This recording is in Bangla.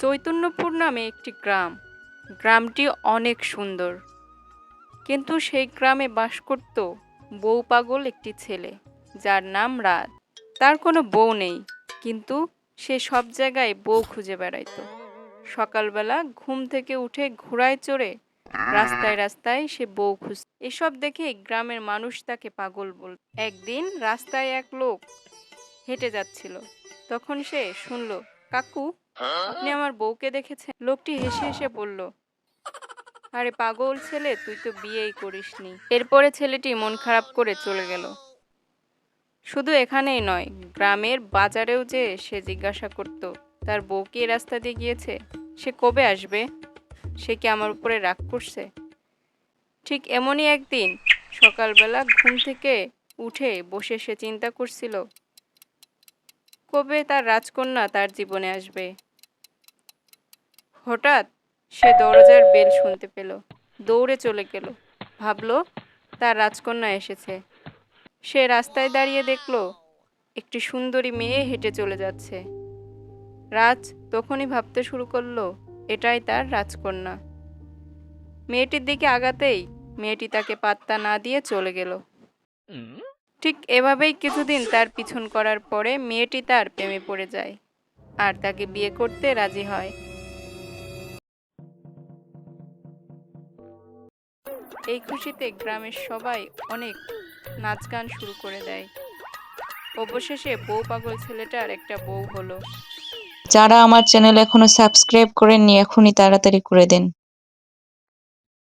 চৈতন্যপুর নামে একটি গ্রাম। গ্রামটি অনেক সুন্দর। কিন্তু সেই গ্রামে বাস করত বউ পাগল একটি ছেলে, যার নাম রাত তার কোনো বউ নেই, কিন্তু সে সব জায়গায় বউ খুঁজে বেড়াইতো। সকালবেলা ঘুম থেকে উঠে ঘোড়ায় চড়ে রাস্তায় রাস্তায় সে বউ খুঁজ এসব দেখে গ্রামের মানুষ তাকে পাগল বল। একদিন রাস্তায় এক লোক হেঁটে যাচ্ছিল। তখন সে শুনল, কাকু আপনি আমার বউকে দেখেছেন? লোকটি হেসে হেসে বলল, আরে পাগল ছেলে, তুই তো বিয়েই করিসনি। এরপরে ছেলেটি মন খারাপ করে চলে গেল। শুধু এখানেই নয়, গ্রামের বাজারেও যে সে জিজ্ঞাসা করত, তার বউ কি রাস্তা দিয়ে গিয়েছে? সে কবে আসবে? সে কি আমার উপরে রাগ করছে? ঠিক এমনই একদিন, সকালবেলা ঘুম থেকে উঠে বসে সে চিন্তা করছিল, কবে তার রাজকন্যা তার জীবনে আসবে? হঠাৎ সে দরজার বেল শুনতে পেল। দৌড়ে চলে গেল। ভাবলো, তার রাজকন্যা এসেছে। সে রাস্তায় দাঁড়িয়ে দেখল, একটি সুন্দরী মেয়ে হেঁটে চলে যাচ্ছে। রাজ তখনই ভাবতে শুরু করল, এটাই তার রাজকন্যা। মেয়েটির দিকে আগাতেই মেয়েটি তাকে পাত্তা না দিয়ে চলে গেল। ঠিক এভাবেই কিছুদিন তার পিছন করার পরে মেয়েটি তার প্রেমে পড়ে যায়। আর তাকে বিয়ে করতে রাজি হয়। এই খুশিতে গ্রামের সবাই অনেক নাচ গান শুরু করে দেয়। অবশেষে বউ পাগল ছেলেটার একটা বউ হলো। যারা আমার চ্যানেল এখনও সাবস্ক্রাইব করেননি, এখনই তাড়াতাড়ি করে দেন।